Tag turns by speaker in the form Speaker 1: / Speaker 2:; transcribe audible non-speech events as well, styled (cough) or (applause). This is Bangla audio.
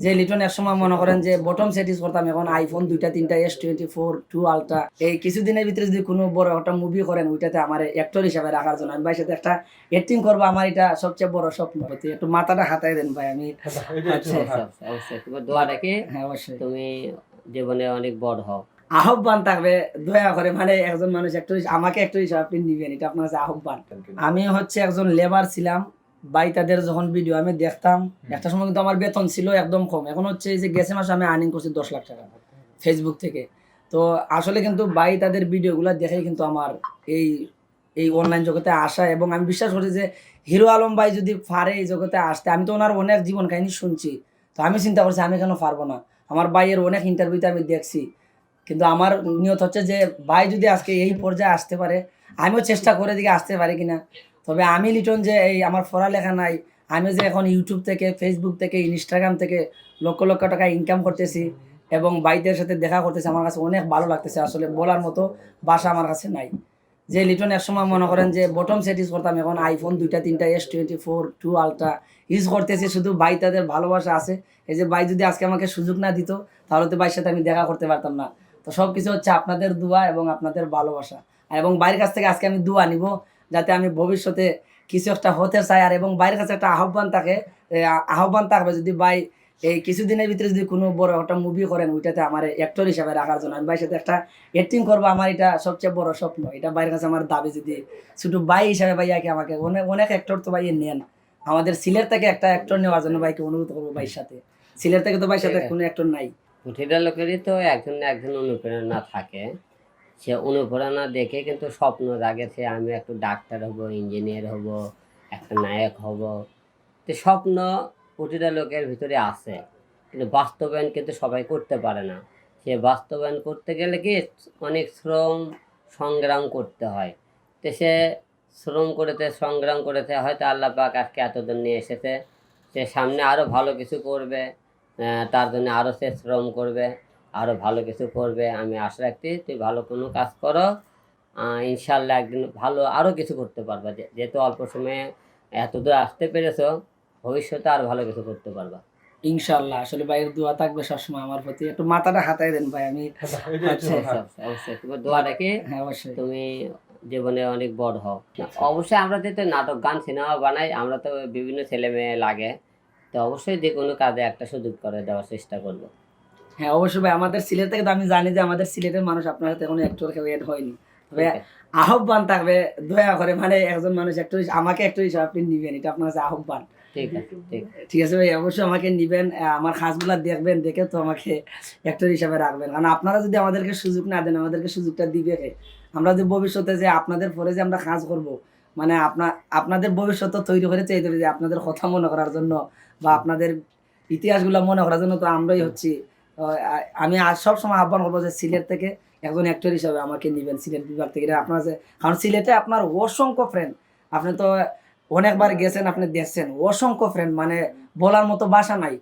Speaker 1: যে লিটন এক সময় মনে করেন যে বটম সেট ইউজ করতাম এখন আইফোন দুইটা তিনটা S twenty four two ultra এই কিছুদিনের ভিতরে যদি কোনো বড় একটা মুভি করেন ওইটাতে আমার অ্যাক্টর হিসাবে রাখার জন্য আমি ভাই সাথে একটা অ্যাক্টিং করব আমার এটা সবচেয়ে বড় স্বপ্ন। একটু মাথাটা হাতায় দেন ভাই আমি (laughs) আচ্ছা।
Speaker 2: অবশ্যই, অবশ্যই তোমার দোয়া রেখে।
Speaker 1: হ্যাঁ অবশ্যই।
Speaker 2: তুমি জীবনে অনেক বড় হও।
Speaker 1: আহ্বান থাকবে দয়া করে মানে একজন মানুষ একটু আমাকে একটু হিসাবে আপনি নিবেন এটা আপনার কাছে আহ্বান। আমি হচ্ছে একজন লেবার ছিলাম বাই তাদের যখন ভিডিও আমি দেখতাম একটা সময় কিন্তু আমার বেতন ছিল একদম কম। এখন হচ্ছে এই যে গেছে মাসে আমি আর্নিং করছি দশ লাখ টাকা ফেসবুক থেকে। তো আসলে কিন্তু বাই তাদের ভিডিওগুলো দেখেই কিন্তু আমার এই এই অনলাইন জগতে আসা এবং আমি বিশ্বাস করি যে হিরো আলম ভাই যদি পারে এই জগতে আসতে আমি তো ওনার অনেক জীবন কাহিনী শুনছি। তো আমি চিন্তা করছি আমি কেন পারব না? আমার ভাইয়ের অনেক ইন্টারভিউতে আমি দেখছি। কিন্তু আমার নিয়ত হচ্ছে যে ভাই যদি আজকে এই পর্যায়ে আসতে পারে আমিও চেষ্টা করে দিকে আসতে পারি কিনা। তবে আমি লিটন যে এই আমার পড়ালেখা নাই, আমি যে এখন ইউটিউব থেকে ফেসবুক থেকে ইনস্টাগ্রাম থেকে লক্ষ লক্ষ টাকা ইনকাম করতেছি এবং বাইদের সাথে দেখা করতেছি, আমার কাছে অনেক ভালো লাগতেছে। আসলে বলার মতো ভাষা আমার কাছে নাই। যে লিটন এক সময় মনে করেন যে বটম সেট ইউজ করতাম, এখন আইফোন দুইটা, তিনটা S twenty four two ultra use করতেছি, শুধু বাই তাদের ভালোবাসা আছে। এই যে বাই যদি আজকে আমাকে সুযোগ না দিত, তাহলে তো বাইর সাথে আমি দেখা করতে পারতাম না। তো সব কিছু হচ্ছে আপনাদের দোয়া এবং আপনাদের ভালোবাসা। এবং বাইরের কাছ থেকে আজকে আমি দোয়া নিব যাতে আমি ভবিষ্যতে কিছু একটা হতে চাই আর এবং বাইরের কাছে একটা আহ্বান থাকে আহ্বান থাকবে যদি ভাই এই কিছুদিনের ভিতরে যদি কোনো বড় একটা মুভি করেন ওইটাতে আমার অ্যাক্টর হিসাবে রাখার জন্য। আমি ভাইয়ের সাথে একটা অ্যাক্টিং করব আমার এটা সবচেয়ে বড় স্বপ্ন। এটা বাইরের কাছে আমার দাবি যদি শুধু ভাই হিসাবে ভাইয়াকে আমাকে অনেক অনেক অ্যাক্টর তো ভাই নেন। আমাদের সিলেট থেকে একটা অ্যাক্টর নেওয়ার জন্য ভাইকে অনুরোধ করব ভাইয়ের সাথে। সিলেট থেকে তো ভাইয়ের সাথে কোনো অ্যাক্টর নাই।
Speaker 2: প্রতিটা লোকেরই তো একজন না একজন অনুপ্রেরণা থাকে। সে অনুপ্রেরণা দেখে কিন্তু স্বপ্ন জাগে সে আমি একটু ডাক্তার হব ইঞ্জিনিয়ার হব, একটা নায়ক হব। তো স্বপ্ন প্রতিটা লোকের ভিতরে আছে, কিন্তু বাস্তবায়ন কিন্তু সবাই করতে পারে না। সে বাস্তবায়ন করতে গেলে কি অনেক শ্রম সংগ্রাম করতে হয়। তো সে শ্রম করেতে সংগ্রাম করেতে হয়তো আল্লাহ পাক আজকে এতদিন নিয়ে এসেছে। সে সামনে আরও ভালো কিছু করবে তার জন্য আরও সে শ্রম করবে। আরও ভালো কিছু করবে আমি আশা রাখছি তুই ভালো কোনো কাজ করো। ইনশাল্লাহ একদিন ভালো আরও কিছু করতে পারবা। যেহেতু অল্প সময়ে এতদূর আসতে পেরেছ ভবিষ্যতে আরও ভালো কিছু করতে পারবা।
Speaker 1: ইনশাল্লাহ আসলে ভাইয়ের দোয়া থাকবে সবসময় আমার প্রতি। একটু মাথাটা হাতায় দেন ভাই আমি (laughs)
Speaker 2: অবশ্যই, তোমার দোয়া রেখে।
Speaker 1: হ্যাঁ অবশ্যই।
Speaker 2: তুমি জীবনে অনেক বড় হও। অবশ্যই আমরা যেহেতু নাটক গান সিনেমা বানাই আমরা তো বিভিন্ন ছেলে মেয়ে লাগে। তো অবশ্যই যে কোনো কাজে একটা সুযোগ করে দেওয়ার চেষ্টা করব।
Speaker 1: হ্যাঁ অবশ্যই ভাই আমাদের সিলেট থেকে তো আমি জানি যে আমাদের সিলেটের মানুষ আপনার সাথে কোনো অ্যাক্টর কেউ এড হয়নি। তবে আহ্বান থাকবে দয়া করে মানে একজন মানুষ একটু আমাকে একটু হিসাবে আপনি নিবেন এটা আপনার কাছে আহ্বান।
Speaker 2: ঠিক আছে
Speaker 1: ভাই অবশ্যই আমাকে নিবেন আমার কাজগুলো দেখবেন দেখে তো আমাকে অ্যাক্টর হিসাবে রাখবেন। কারণ আপনারা যদি আমাদেরকে সুযোগ না দেন আমাদেরকে সুযোগটা দিবে কে? আমরা যে ভবিষ্যতে যে আপনাদের পরে যে আমরা কাজ করব মানে আপনার আপনাদের ভবিষ্যৎ তো তৈরি করে চাইতে হবে যে আপনাদের কথা মনে করার জন্য বা আপনাদের ইতিহাসগুলো মনে করার জন্য তো আমরাই হচ্ছি। আমি সব সময় আহ্বান করব যে সিলেট থেকে একজন অ্যাক্টর হিসাবে আমাকে নিবেন, সিলেট বিভাগ থেকে। আপনার যে কারণ সিলেটে আপনার অসংখ্য ফ্রেন্ড আপনি তো অনেকবার গেছেন, আপনি দেখছেন। অসংখ্য ফ্রেন্ড মানে বলার মতো বাসা নাই।